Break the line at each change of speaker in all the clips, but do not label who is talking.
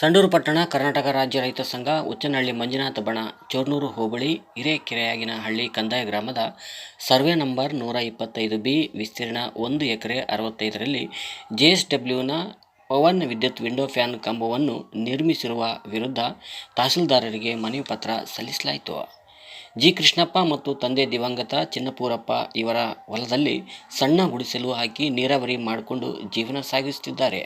ಸಂಡೂರು ಪಟ್ಟಣ ಕರ್ನಾಟಕ ರಾಜ್ಯ ರೈತ ಸಂಘ ಉಚ್ಚನಹಳ್ಳಿ ಮಂಜುನಾಥ ಬಣ ಚೋರ್ನೂರು ಹೋಬಳಿ ಹಿರೇಕೆರೆಯಾಗಿನಹಳ್ಳಿ ಕಂದಾಯ ಗ್ರಾಮದ ಸರ್ವೆ ನಂಬರ್ ನೂರ ಇಪ್ಪತ್ತೈದು ಬಿ ವಿಸ್ತೀರ್ಣ ಒಂದು ಎಕರೆ ಅರವತ್ತೈದರಲ್ಲಿ ಜೆ ಎಸ್ ಡಬ್ಲ್ಯೂನ ಪವನ್ ವಿದ್ಯುತ್ ವಿಂಡೋ ಫ್ಯಾನ್ ಕಂಬವನ್ನು ನಿರ್ಮಿಸಿರುವ ವಿರುದ್ಧ ತಹಸೀಲ್ದಾರರಿಗೆ ಮನವಿ ಪತ್ರ ಸಲ್ಲಿಸಲಾಯಿತು. ಜಿ ಕೃಷ್ಣಪ್ಪ ಮತ್ತು ತಂದೆ ದಿವಂಗತ ಚಿನ್ನಪೂರಪ್ಪ ಇವರ ಹೊಲದಲ್ಲಿ ಸಣ್ಣ ಗುಡಿಸಲು ಹಾಕಿ ನೀರಾವರಿ ಮಾಡಿಕೊಂಡು ಜೀವನ ಸಾಗಿಸುತ್ತಿದ್ದಾರೆ.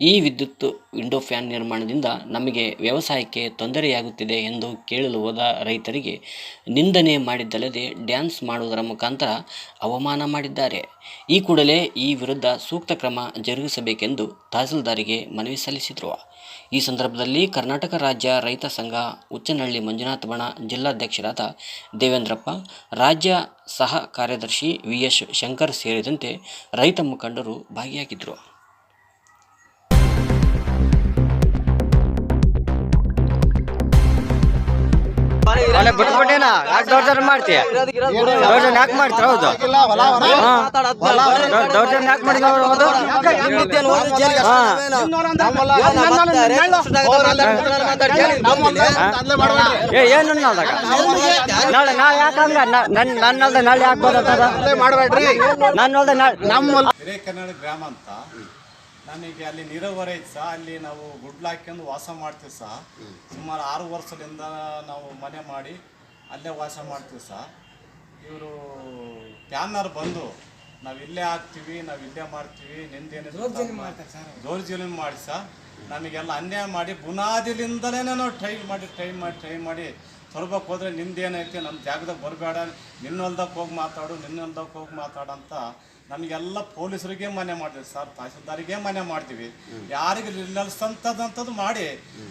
ಈ ವಿದ್ಯುತ್ ವಿಂಡೋ ಫ್ಯಾನ್ ನಿರ್ಮಾಣದಿಂದ ನಮಗೆ ವ್ಯವಸಾಯಕ್ಕೆ ತೊಂದರೆಯಾಗುತ್ತಿದೆ ಎಂದು ಕೇಳಲು ಹೋದ ರೈತರಿಗೆ ನಿಂದನೆ ಮಾಡಿದ್ದಲ್ಲದೆ ಡ್ಯಾನ್ಸ್ ಮಾಡುವುದರ ಮುಖಾಂತರ ಅವಮಾನ ಮಾಡಿದ್ದಾರೆ. ಈ ಕೂಡಲೇ ಈ ವಿರುದ್ಧ ಸೂಕ್ತ ಕ್ರಮ ಜರುಗಿಸಬೇಕೆಂದು ತಹಸೀಲ್ದಾರಿಗೆ ಮನವಿ ಸಲ್ಲಿಸಿದರು. ಈ ಸಂದರ್ಭದಲ್ಲಿ ಕರ್ನಾಟಕ ರಾಜ್ಯ ರೈತ ಸಂಘ ಉಚ್ಚನಹಳ್ಳಿ ಮಂಜುನಾಥ ಬಣ ಜಿಲ್ಲಾಧ್ಯಕ್ಷರಾದ ದೇವೇಂದ್ರಪ್ಪ, ರಾಜ್ಯ ಸಹ ಕಾರ್ಯದರ್ಶಿ ವಿ ಎಸ್ ಶಂಕರ್ ಸೇರಿದಂತೆ ರೈತ ಮುಖಂಡರು ಭಾಗಿಯಾಗಿದ್ದರು.
ಅಲ್ಲ ಬಿಟ್ಬಿಟ್ಟೇನ? ಯಾಕೆ ದೌರ್ಜನ್ಯ ಮಾಡ್ತೀಯ? ದೌರ್ಜನ್ಯ ಯಾಕೆ ಮಾಡ್ತೀರ? ಹೌದು. ದೌರ್ಜನ್ಯ ಯಾಕೆ ಮಾಡಿದ ಹೌದು ಹಾ. ಏ ಏನು ನಾಳೆ ನಾಳೆ ಯಾಕೆ ಹಂಗ? ನನ್ನ ನನ್ನಲ್ದ ನಾಳೆ ಯಾಕೆ
ಮಾಡಬೇಡ್ರಿ.
ನನ್ನ ನಾಳೆ
ನಮ್ಮ
ಕನ್ನಡ ಗ್ರಾಮ ಅಂತ ನನಗೆ ಅಲ್ಲಿ ನೀರಾವರಿ ಐತೆ ಸಹ ಅಲ್ಲಿ ನಾವು ಗುಡ್ಲು ಹಾಕ್ಯಂಡು ವಾಸ ಮಾಡ್ತೀವಿ ಸಹ ಸುಮಾರು ಆರು ವರ್ಷದಿಂದ ನಾವು ಮನೆ ಮಾಡಿ ಅಲ್ಲೇ ವಾಸ ಮಾಡ್ತೀವಿ ಸಹ ಇವರು ಪ್ಯಾನರ್ ಬಂದು ನಾವು ಇಲ್ಲೇ ಹಾಕ್ತೀವಿ ನಾವು ಇಲ್ಲೇ ಮಾಡ್ತೀವಿ ನಿಂದೇನು ಜೋರ್ ಜೀವನ ಮಾಡಿ ಸಹ ನಮಗೆಲ್ಲ ಅನ್ಯಾಯ ಮಾಡಿ ಬುನಾದಿಲಿಂದಲೇ ನಾವು ಟ್ರೈ ಮಾಡಿ ಟ್ರೈ ಮಾಡಿ ಟ್ರೈ ಮಾಡಿ ತರ್ಬೇಕು ಹೋದ್ರೆ ನಿಂದೇನೈತೆ ನಮ್ಮ ಜಾಗದಾಗ ಬರಬೇಡ. ನಿನ್ನ ಹೊಲ್ದಾಗ ಹೋಗಿ ಮಾತಾಡು ನಿನ್ನ ಹೊಲ್ದಾಗ ಹೋಗಿ ಮಾತಾಡು ಅಂತ ನಮಗೆಲ್ಲ ಪೊಲೀಸರಿಗೆ ಮನೆ ಮಾಡಿದ್ವಿ ಸರ್. ತಹಸೀಲ್ದಾರಿಗೆ ಮನೆ ಮಾಡ್ತೀವಿ ಯಾರಿಗೆ ನಿಲ್ಲಿಸಂಥದ್ದಂಥದ್ದು ಮಾಡಿ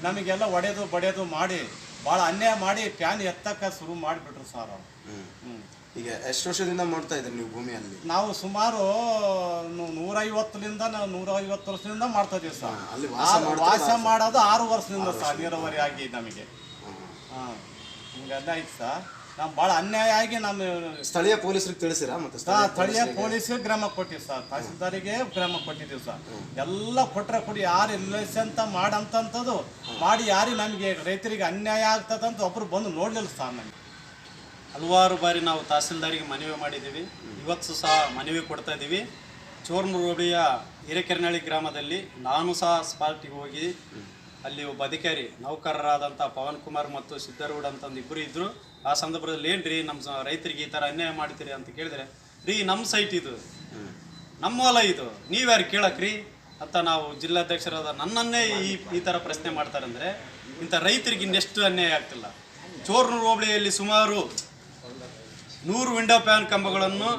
ನಮಗೆಲ್ಲ ಒಡೆದು ಬಡಿಯೋದು ಮಾಡಿ ಭಾಳ ಅನ್ಯಾಯ ಮಾಡಿ ಪ್ಯಾನ್ ಎತ್ತಕ್ಕ ಶುರು ಮಾಡಿಬಿಟ್ರು ಸರ್ ಅವರು.
ಈಗ ಎಷ್ಟು ವರ್ಷದಿಂದ ಮಾಡ್ತಾ ಇದ್ರಿ ನೀವು ಭೂಮಿಯಲ್ಲಿ?
ನಾವು ಸುಮಾರು ನೂರೈವತ್ತರಿಂದ ನಾವು ನೂರೈವತ್ತು ವರ್ಷದಿಂದ ಮಾಡ್ತಾ ಇದೀವಿ ಸರ್.
ವಾಸ
ಮಾಡೋದು ಆರು ವರ್ಷದಿಂದ ಸರ್ ನೀರಾವರಿ ಆಗಿ ನಮಗೆ. ಹಾಂ. ಐತೆ ಸರ್ ನಾವು ಭಾಳ ಅನ್ಯಾಯ ಆಗಿ ನಮ್ಮ
ಸ್ಥಳೀಯ ಪೊಲೀಸರಿಗೆ ತಿಳಿಸಿರಾ ಮತ್ತೆ
ಸ್ಥಳೀಯ
ಸ್ಥಳೀಯ
ಪೊಲೀಸ್ಗೆ ಗ್ರಾಮ ಕೊಟ್ಟಿವಿ ಸರ್. ತಹಸೀಲ್ದಾರಿಗೆ ಗ್ರಾಮ ಕೊಟ್ಟಿದ್ದೀವಿ ಸರ್. ಎಲ್ಲ ಕೊಟ್ರೆ ಕೊಡಿ ಯಾರು ಇಲ್ಲ ಅಂತ ಮಾಡಂತಂಥದ್ದು ಮಾಡಿ ಯಾರು ನಮಗೆ ರೈತರಿಗೆ ಅನ್ಯಾಯ ಆಗ್ತದಂತ ಒಬ್ರು ಬಂದು ನೋಡ್ಲಿಲ್ಲ ಸರ್ ನಮಗೆ.
ಹಲವಾರು ಬಾರಿ ನಾವು ತಹಸೀಲ್ದಾರಿಗೆ ಮನವಿ ಮಾಡಿದ್ದೀವಿ ಇವತ್ತು ಸಹ ಮನವಿ ಕೊಡ್ತಾ ಇದ್ದೀವಿ ಚೋರ್ಮುರೋಡಿಯ ಹಿರೇಕೆರನಹಳ್ಳಿ ಗ್ರಾಮದಲ್ಲಿ ನಾನು ಸಹ ಸ್ಪಾಟಿಗೆ ಹೋಗಿ ಅಲ್ಲಿ ಒಬ್ಬ ಅಧಿಕಾರಿ ನೌಕರರಾದಂಥ ಪವನ್ ಕುಮಾರ್ ಮತ್ತು ಸಿದ್ದರೂಢ ಅಂತ ಒಂದು ಇಬ್ಬರು ಇದ್ದರು ಆ ಸಂದರ್ಭದಲ್ಲಿ ಏನು ರೀ ನಮ್ಮ ರೈತರಿಗೆ ಈ ಥರ ಅನ್ಯಾಯ ಮಾಡ್ತೀರಿ ಅಂತ ಕೇಳಿದ್ರೆ, ರೀ ನಮ್ಮ ಸೈಟ್ ಇದು. ನಮ್ಮ ಹೊಲ ಇದು. ನೀವ್ಯಾರು ಕೇಳಕ್ರಿ? ಅಂತ ನಾವು ಜಿಲ್ಲಾಧ್ಯಕ್ಷರಾದ ನನ್ನನ್ನೇ ಈ ಈ ಥರ ಪ್ರಶ್ನೆ ಮಾಡ್ತಾರಂದರೆ, ಇಂಥ ರೈತರಿಗೆ ಇನ್ನೆಷ್ಟು ಅನ್ಯಾಯ ಆಗ್ತಿಲ್ಲ. ಚೋರ್ನೂರು ಹೋಬಳಿಯಲ್ಲಿ ಸುಮಾರು ನೂರು ವಿಂಡೋ ಪ್ಯಾನ್ ಕಂಬಗಳನ್ನು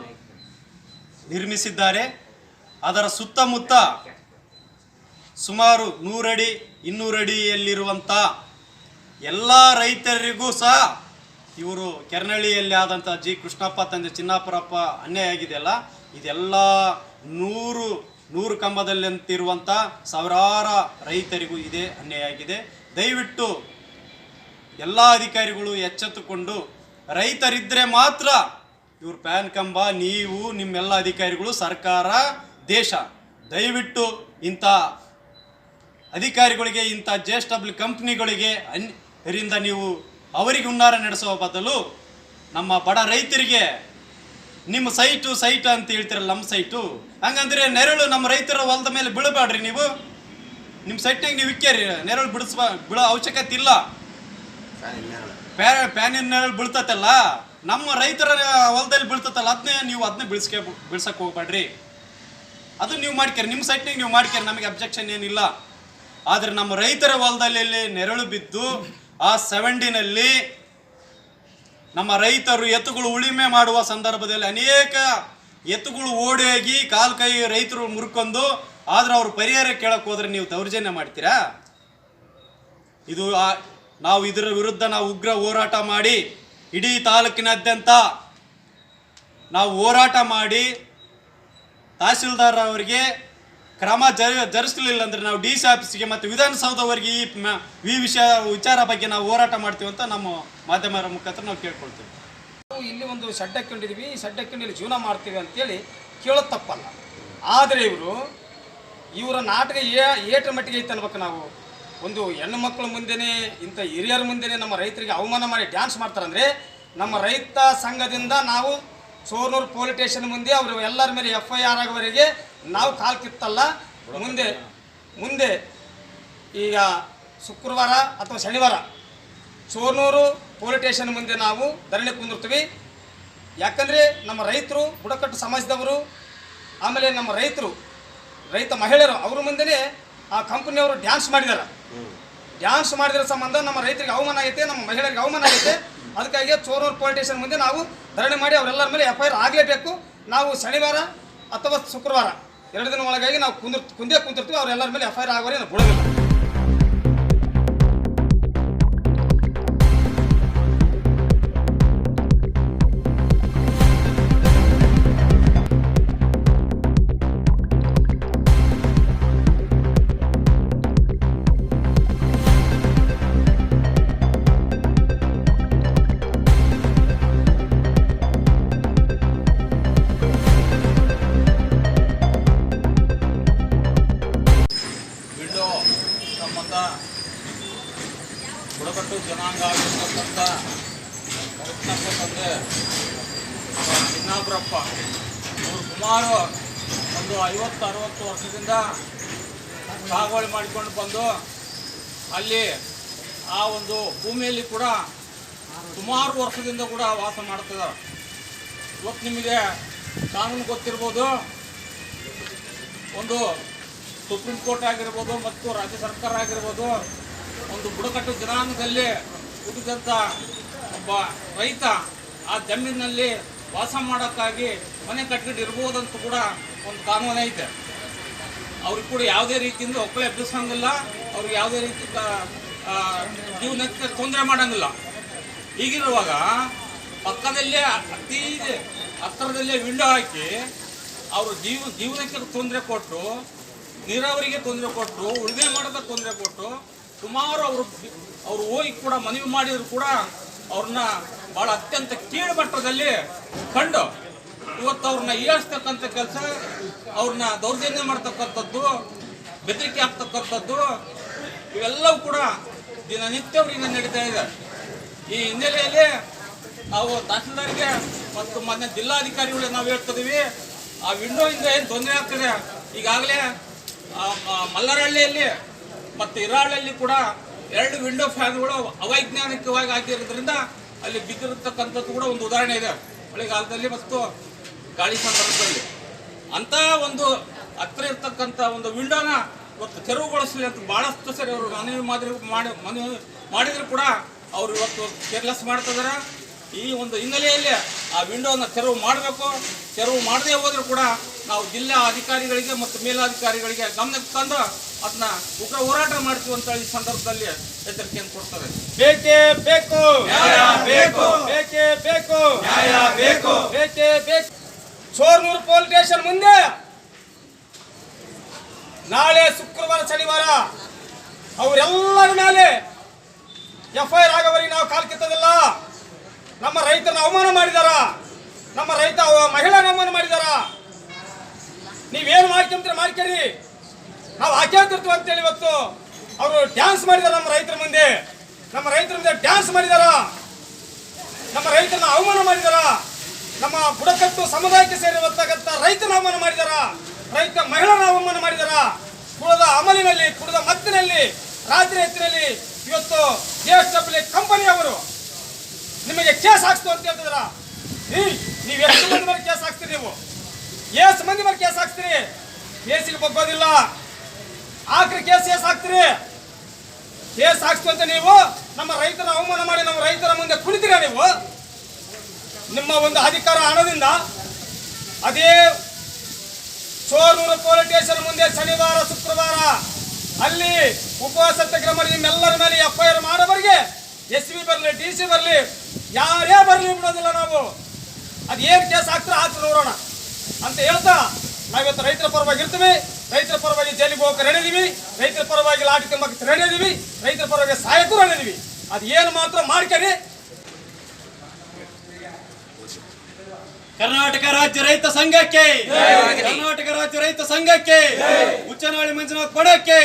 ನಿರ್ಮಿಸಿದ್ದಾರೆ. ಅದರ ಸುತ್ತಮುತ್ತ ಸುಮಾರು ನೂರಡಿ ಇನ್ನೂರಡಿಯಲ್ಲಿರುವಂಥ ಎಲ್ಲ ರೈತರಿಗೂ ಸಹ ಇವರು ಕೆರ್ನಳ್ಳಿಯಲ್ಲಿ ಆದಂಥ ಜಿ ಕೃಷ್ಣಪ್ಪ ತಂದೆ ಚಿನ್ನಾಪುರಪ್ಪ ಅನ್ಯಾಯ ಆಗಿದೆಯಲ್ಲ, ಇದೆಲ್ಲ ನೂರು ನೂರು ಕಂಬದಲ್ಲಂತಿರುವಂಥ ಸಾವಿರಾರು ರೈತರಿಗೂ ಇದೇ ಅನ್ಯಾಯ ಆಗಿದೆ. ದಯವಿಟ್ಟು ಎಲ್ಲ ಅಧಿಕಾರಿಗಳು ಎಚ್ಚೆತ್ತುಕೊಂಡು ರೈತರಿದ್ದರೆ ಮಾತ್ರ ಇವ್ರ ಪ್ಯಾನ್ ಕಂಬ, ನೀವು, ನಿಮ್ಮೆಲ್ಲ ಅಧಿಕಾರಿಗಳು, ಸರ್ಕಾರ, ದೇಶ, ದಯವಿಟ್ಟು ಇಂಥ ಅಧಿಕಾರಿಗಳಿಗೆ, ಇಂಥ ಜೆ ಎಸ್ ಕಂಪ್ನಿಗಳಿಗೆ ಅನ್ಯರಿಂದ ನೀವು ಅವರಿಗೆ ಹುನ್ನಾರ ನಡೆಸುವ ಬದಲು ನಮ್ಮ ಬಡ ರೈತರಿಗೆ ನಿಮ್ಮ ಸೈಟು, ಸೈಟ್ ಅಂತ ಹೇಳ್ತಿರಲ್ಲ ನಮ್ಮ ಸೈಟು. ಹಂಗಂದ್ರೆ ನೆರಳು ನಮ್ಮ ರೈತರ ಹೊಲದ ಮೇಲೆ ಬೀಳಬೇಡ್ರಿ ನೀವು. ನಿಮ್ಮ ಸೈಟ್ನಾಗ ನೀವು ಇಕ್ಕೇರಿ, ನೆರಳು ಬಿಡಿಸುವ ಬಿಡೋ ಅವಶ್ಯಕತೆ ಇಲ್ಲ. ಪ್ಯಾ, ಪ್ಯಾನಿನ ನೆರಳು ಬೀಳ್ತತಲ್ಲ. ನಮ್ಮ ರೈತರ ಹೊಲದಲ್ಲಿ ಬೀಳ್ತತ್ತಲ್ಲ ಅದನ್ನೇ ನೀವು ಅದನ್ನೇ ಬಿಡಿಸ್ಕೆ ಬಿಳ್ಸಕ್ಕೆ ಹೋಗ್ಬೇಡ್ರಿ ಅದು ನೀವು ಮಾಡ್ಕೇರಿ, ನಿಮ್ಮ ಸೈಟ್ನಾಗ ನೀವು ಮಾಡ್ಕೇರಿ, ನಮಗೆ ಅಬ್ಜೆಕ್ಷನ್ ಏನಿಲ್ಲ. ಆದರೆ ನಮ್ಮ ರೈತರ ಹೊಲದಲ್ಲಿ ನೆರಳು ಬಿದ್ದು ಆ ಸೆವೆಂಡಿನಲ್ಲಿ ನಮ್ಮ ರೈತರು ಎತ್ತುಗಳು ಉಳಿಮೆ ಮಾಡುವ ಸಂದರ್ಭದಲ್ಲಿ ಅನೇಕ ಎತ್ತುಗಳು ಓಡಿ ಹೋಗಿ ಕಾಲು ಕೈ ರೈತರು ಮುರ್ಕೊಂಡು, ಆದ್ರೆ ಅವ್ರು ಪರಿಹಾರ ಕೇಳಕ್ ಹೋದ್ರೆ ನೀವು ದೌರ್ಜನ್ಯ ಮಾಡ್ತೀರಾ? ಇದು ನಾವು ಇದರ ವಿರುದ್ಧ ನಾವು ಉಗ್ರ ಹೋರಾಟ ಮಾಡಿ, ಇಡೀ ತಾಲೂಕಿನಾದ್ಯಂತ ನಾವು ಹೋರಾಟ ಮಾಡಿ, ತಹಸೀಲ್ದಾರ್ ಅವರಿಗೆ ಕ್ರಮ ಜರ ಜರುಗಿಸಲಿಲ್ಲ ಅಂದ್ರೆ ನಾವು ಡಿ ಸಿ ಆಫೀಸ್ಗೆ ಮತ್ತು ವಿಧಾನಸೌಧವರೆಗೆ ಈ ಈ ವಿಷಯ, ವಿಚಾರ ಬಗ್ಗೆ ನಾವು ಹೋರಾಟ ಮಾಡ್ತೀವಿ ಅಂತ ನಮ್ಮ ಮಾಧ್ಯಮರ ಮುಖಾಂತರ ನಾವು ಕೇಳ್ಕೊಳ್ತೀವಿ.
ನಾವು ಇಲ್ಲಿ ಒಂದು ಸಡ್ಡಕ್ಕೊಂಡಿದ್ದೀವಿ ಈ ಇಲ್ಲಿ ಜೀವನ ಮಾಡ್ತೀವಿ ಅಂತೇಳಿ ಕೇಳೋದು ತಪ್ಪಲ್ಲ. ಆದರೆ ಇವರು, ಇವರ ನಾಟಕ ಏ, ಏಟ್ರ ಮಟ್ಟಿಗೆ ಐತೆ ಅನ್ಬೇಕು ನಾವು? ಒಂದು ಹೆಣ್ಣು ಮಕ್ಕಳ ಮುಂದೆನೇ, ಇಂಥ ಹಿರಿಯರ ಮುಂದೆನೇ ನಮ್ಮ ರೈತರಿಗೆ ಅವಮಾನ ಮಾಡಿ ಡ್ಯಾನ್ಸ್ ಮಾಡ್ತಾರಂದರೆ ನಮ್ಮ ರೈತ ಸಂಘದಿಂದ ನಾವು ಸೋರ್ನೂರು ಪೊಲೀಸ್ ಸ್ಟೇಷನ್ ಮುಂದೆ ಅವರು ಎಲ್ಲರ ಮೇಲೆ ಎಫ್ ಐ ಆರ್ ಆಗೋವರೆಗೆ ನಾವು ಕಾಲ್ ಕಿತ್ತಲ್ಲ. ಮುಂದೆ ಮುಂದೆ ಈಗ ಶುಕ್ರವಾರ ಅಥವಾ ಶನಿವಾರ ಸೋರ್ನೂರು ಪೊಲೀಸ್ ಸ್ಟೇಷನ್ ಮುಂದೆ ನಾವು ಧರಣಿ ಕುಂದಿರ್ತೀವಿ. ಯಾಕಂದರೆ ನಮ್ಮ ರೈತರು ಬುಡಕಟ್ಟು ಸಮಾಜದವರು ಆಮೇಲೆ ನಮ್ಮ ರೈತರು ರೈತ ಮಹಿಳೆಯರು ಅವ್ರ ಮುಂದೆನೇ ಆ ಕಂಪನಿಯವರು ಡ್ಯಾನ್ಸ್ ಮಾಡಿದ್ದಾರೆ ಡ್ಯಾನ್ಸ್ ಮಾಡಿದ್ರ ಸಂಬಂಧ ನಮ್ಮ ರೈತರಿಗೆ ಅವಮಾನ ಆಗೈತೆ ನಮ್ಮ ಮಹಿಳೆಯರಿಗೆ ಅವಮಾನ ಆಗೈತೆ. ಅದಕ್ಕಾಗಿ ಚೋರೂರು ಪೊಲೀಸ್ ಸ್ಟೇಷನ್ ಮುಂದೆ ನಾವು ಧರಣಿ ಮಾಡಿ ಅವರೆಲ್ಲರ ಮೇಲೆ ಎಫ್ ಆಗಲೇಬೇಕು. ನಾವು ಶನಿವಾರ ಅಥವಾ ಶುಕ್ರವಾರ, ಎರಡು ದಿನ ಒಳಗಾಗಿ ನಾವು ಕುಂದಿರ್, ಕುಂದೇ ಕುಂತಿರ್ತೀವಿ, ಅವರೆಲ್ಲರ ಮೇಲೆ ಎಫ್ ಐ ಆರ್ ಆಗೋರಿ ನಾವು ಬಿಡೋದಿಲ್ಲ
ಒಂದು ಐವತ್ತು ಅರವತ್ತು ವರ್ಷದಿಂದ ಸಾಗುವಳಿ ಮಾಡಿಕೊಂಡು ಬಂದು ಅಲ್ಲಿ ಆ ಒಂದು ಭೂಮಿಯಲ್ಲಿ ಕೂಡ ಸುಮಾರು ವರ್ಷದಿಂದ ಕೂಡ ವಾಸ ಮಾಡ್ತದೆ ಇವತ್ತು ನಿಮಗೆ ಕಾನೂನು ಗೊತ್ತಿರ್ಬೋದು, ಒಂದು ಸುಪ್ರೀಂ ಕೋರ್ಟ್ ಆಗಿರ್ಬೋದು ಮತ್ತು ರಾಜ್ಯ ಸರ್ಕಾರ ಆಗಿರ್ಬೋದು, ಒಂದು ಬುಡಕಟ್ಟು ಜನಾಂಗದಲ್ಲಿ ಹುಟ್ಟಿದಂಥ ಒಬ್ಬ ರೈತ ಆ ಜಮೀನಿನಲ್ಲಿ ವಾಸ ಮಾಡೋಕ್ಕಾಗಿ ಮನೆ ಕಟ್ಟಿಕೊಂಡಿರ್ಬೋದಂತೂ ಇರ್ಬೋದಂತ ಕೂಡ ಒಂದು ಕಾನೂನು ಐತೆ ಅವ್ರಿಗೆ ಕೂಡ ಯಾವುದೇ ರೀತಿಯಿಂದ ಒಕ್ಕಳೆ ಎಬ್ಬಿಸಂಗಿಲ್ಲ ಅವ್ರಿಗೆ ಯಾವುದೇ ರೀತಿ ಜೀವನಕ್ಕೆ ತೊಂದರೆ ಮಾಡೋಂಗಿಲ್ಲ. ಹೀಗಿರುವಾಗ ಪಕ್ಕದಲ್ಲೇ ಅತಿ ಹತ್ತಿರದಲ್ಲೇ ವಿಂಡೋ ಹಾಕಿ ಅವರು ಜೀವ, ಜೀವನಕ್ಕೆ ತೊಂದರೆ ಕೊಟ್ಟು, ನೀರಾವರಿಗೆ ತೊಂದರೆ ಕೊಟ್ಟು, ಉಳುಮೆ ಮಾಡೋದಕ್ಕೆ ತೊಂದರೆ ಕೊಟ್ಟು, ಸುಮಾರು ಅವರು ಅವರು ಹೋಗಿ ಕೂಡ ಮನವಿ ಮಾಡಿದ್ರು ಕೂಡ ಅವ್ರನ್ನ ಭಾಳ ಅತ್ಯಂತ ಕೀಳು ಮಟ್ಟದಲ್ಲಿ ಕಂಡು ಇವತ್ತು ಅವ್ರನ್ನ ಹೀಯಾಳಿಸ್ತಕ್ಕಂಥ ಕೆಲಸ, ಅವ್ರನ್ನ ದೌರ್ಜನ್ಯ ಮಾಡ್ತಕ್ಕಂಥದ್ದು, ಬೆದರಿಕೆ ಆಗ್ತಕ್ಕಂಥದ್ದು ಇವೆಲ್ಲವೂ ಕೂಡ ದಿನನಿತ್ಯವರಿಂದ ನಡೀತಾ ಇದೆ. ಈ ಹಿನ್ನೆಲೆಯಲ್ಲಿ ನಾವು ತಹಸೀಲ್ದಾರ್ಗೆ ಮತ್ತು ಮೊನ್ನೆ ಜಿಲ್ಲಾಧಿಕಾರಿಗಳಿಗೆ ನಾವು ಹೇಳ್ತಿದ್ದೀವಿ ಆ ವಿಂಡೋಯಿಂದ ಏನು ತೊಂದರೆ ಆಗ್ತದೆ, ಈಗಾಗಲೇ ಮಲ್ಲರಹಳ್ಳಿಯಲ್ಲಿ ಮತ್ತು ಇರಾಳಲ್ಲಿ ಕೂಡ ಎರಡು ವಿಂಡೋ ಫ್ಯಾನ್ಗಳು ಅವೈಜ್ಞಾನಿಕವಾಗಿ ಆಗಿರೋದ್ರಿಂದ ಅಲ್ಲಿ ಬಿದ್ದಿರತಕ್ಕಂಥದ್ದು ಕೂಡ ಒಂದು ಉದಾಹರಣೆ ಇದೆ. ಮಳೆಗಾಲದಲ್ಲಿ ಮತ್ತು ಗಾಳಿ ಸಂದರ್ಭದಲ್ಲಿ ಅಂತ ಒಂದು ಹತ್ತಿರ ಇರ್ತಕ್ಕಂಥ ಒಂದು ವಿಂಡೋನ ಇವತ್ತು ತೆರವುಗೊಳಿಸಲಿ ಅಂತ ಬಹಳಷ್ಟು ಸರಿ ಅವರು ಮನವಿ ಮಾದರಿ ಮಾಡಿ ಮನವಿ ಮಾಡಿದ್ರು ಕೂಡ ಅವರು ಇವತ್ತು ಕೇರ್ಲೆಸ್ ಮಾಡ್ತಿದ್ದಾರೆ ಈ ಒಂದು ಹಿನ್ನೆಲೆಯಲ್ಲಿ ಆ ವಿಂಡೋನ ತೆರವು ಮಾಡಬೇಕು. ತೆರವು ಮಾಡದೇ ಹೋದ್ರೂ ಕೂಡ ನಾವು ಜಿಲ್ಲಾ ಅಧಿಕಾರಿಗಳಿಗೆ ಮತ್ತು ಮೇಲಾಧಿಕಾರಿಗಳಿಗೆ ಗಮನಕ್ಕೆ ತಂದು ಅದನ್ನ ಉಗ್ರ ಹೋರಾಟ ಮಾಡ್ತೀವಿ ಅಂತ ಈ ಸಂದರ್ಭದಲ್ಲಿ ಎಚ್ಚರಿಕೆಯನ್ನು ಕೊಡ್ತಾರೆ.
ಬೇಕೇ ಬೇಕು. ಬೇಕು. ಬೇಕೇ ಬೇಕು. ಬೇಕು. ಬೇಕೇ ಬೇಕು. ಚೋರ್ನೂರು ಪೊಲೀಸ್ ಸ್ಟೇಷನ್ ಮುಂದೆ. ನಾಳೆ ಶುಕ್ರವಾರ ಶನಿವಾರ ಅವರೆಲ್ಲರ ಮೇಲೆ ಎಫ್ ಐ ಆರ್ ಆಗೋವರೆಗೆ ನಾವು ಕಾಲ್ ಕಿತ್ತದಿಲ್ಲ? ನಮ್ಮ ರೈತರನ್ನ ಅವಮಾನ ಮಾಡಿದಾರ? ನಮ್ಮ ರೈತ ಮಹಿಳಾ ಅವಮಾನ ಮಾಡಿದಾರ? ನೀವೇನು ಮಾಡ್ಕೊಂತೀರ ಮಾಡ್ಕೇರಿ ನಾವು ಹಾಕ್ಯಾತಿರ್ತೀವಿ ಅಂತೇಳಿ ಇವತ್ತು. ಅವರು ಡ್ಯಾನ್ಸ್ ಮಾಡಿದಾರ ನಮ್ಮ ರೈತರ ಮುಂದೆ. ನಮ್ಮ ರೈತರ ಮುಂದೆ ಡ್ಯಾನ್ಸ್ ಮಾಡಿದಾರ? ನಮ್ಮ ರೈತರನ್ನ ಅವಮಾನ ಮಾಡಿದಾರ? ನಮ್ಮ ಬುಡಕಟ್ಟು ಸಮುದಾಯಕ್ಕೆ ಸೇರಿರತಕ್ಕಂಥ ರೈತನ ಅವಮಾನ ಮಾಡಿದಾರ, ರೈತ ಮಹಿಳಾ ಅವಮಾನ ಮಾಡಿದಾರ. ಕುಳದ ಅಮಲಿನಲ್ಲಿ, ಕುಡದ ಮತ್ತಿನಲ್ಲಿ ರಾತ್ರಿ ಎತ್ತಿನಲ್ಲಿ ಇವತ್ತು ಜೆ ಎಸ್ ಡಬ್ಲ್ಯೂ ಕಂಪನಿ ಅವರು ನಿಮಗೆ ಕೇಸ್ ಹಾಕ್ತು ಅಂತ ಹೇಳ್ತಿದ್ರ. ನೀವು ಎಷ್ಟು ಮಂದಿ ಮೇಲೆ ಕೇಸ್ ಹಾಕ್ತೀರಿ ನೀವು? ಎಷ್ಟು ಮಂದಿ ಮೇಲೆ ಕೇಸ್ ಹಾಕ್ತೀರಿ ಕೇಸಿಗೆ ಬಗ್ಗೋದಿಲ್ಲ. ಆಕ್ರಿ ಕೇಸ್ ಕೇಸ್ ಹಾಕ್ತೀರಿ? ಕೇಸ್ ಹಾಕ್ತು ಅಂತ ನೀವು ನಮ್ಮ ರೈತರ ಅವಮಾನ ಮಾಡಿ, ನಮ್ಮ ರೈತರ ಮುಂದೆ ಕುಳಿತೀರಾ ನೀವು? ನಿಮ್ಮ ಒಂದು ಅಧಿಕಾರ ಹಣದಿಂದ ಅದೇ ಸೋರೂರು ಪೊಲೀಸ್ ಸ್ಟೇಷನ್ ಮುಂದೆ ಶನಿವಾರ, ಶುಕ್ರವಾರ ಅಲ್ಲಿ ಉಪವಾಸ ಮಾಡಿ ನಿಮ್ಮೆಲ್ಲರ ಮೇಲೆ ಎಫ್ ಐ ಮಾಡೋವರೆಗೆ ಎಸ್ ಬಿ ಬರಲಿ, ಡಿ ಸಿ ಬರಲಿ, ಯಾರೇ ಬರಲಿ ಬಿಡೋದಿಲ್ಲ ನಾವು. ಅದು ಏನು ಕೇಸ್ ಹಾಕ್ತಾರೆ ಆಗ್ತಾ ನೋಡೋಣ. ಅಂತ ಹೇಳ್ತಾ ನಾವಿವತ್ತು ರೈತರ ಪರವಾಗಿ ಇರ್ತೀವಿ. ರೈತರ ಪರವಾಗಿ ಜೈಲಿಗೆ ಹೋಗಕ್ಕೆ ರೆಡಿದೀವಿ ರೈತರ ಪರವಾಗಿ ಲಾಟಿ ತಿಂಬಕ್ಕೆ ರೆಡಿದೀವಿ ರೈತರ ಪರವಾಗಿ ಸಹಾಯಕರು ಹಣಿದೀವಿ ಅದು ಏನು ಮಾತ್ರ ಮಾಡ್ಕರಿ.
ಕರ್ನಾಟಕ ರಾಜ್ಯ ರೈತ ಸಂಘಕ್ಕೆ ಕರ್ನಾಟಕ ರಾಜ್ಯ ರೈತ ಸಂಘಕ್ಕೆ ಉಚ್ಚನಾಳಿ ಮಂಜುನಾಥ್ ಬಣಕ್ಕೆ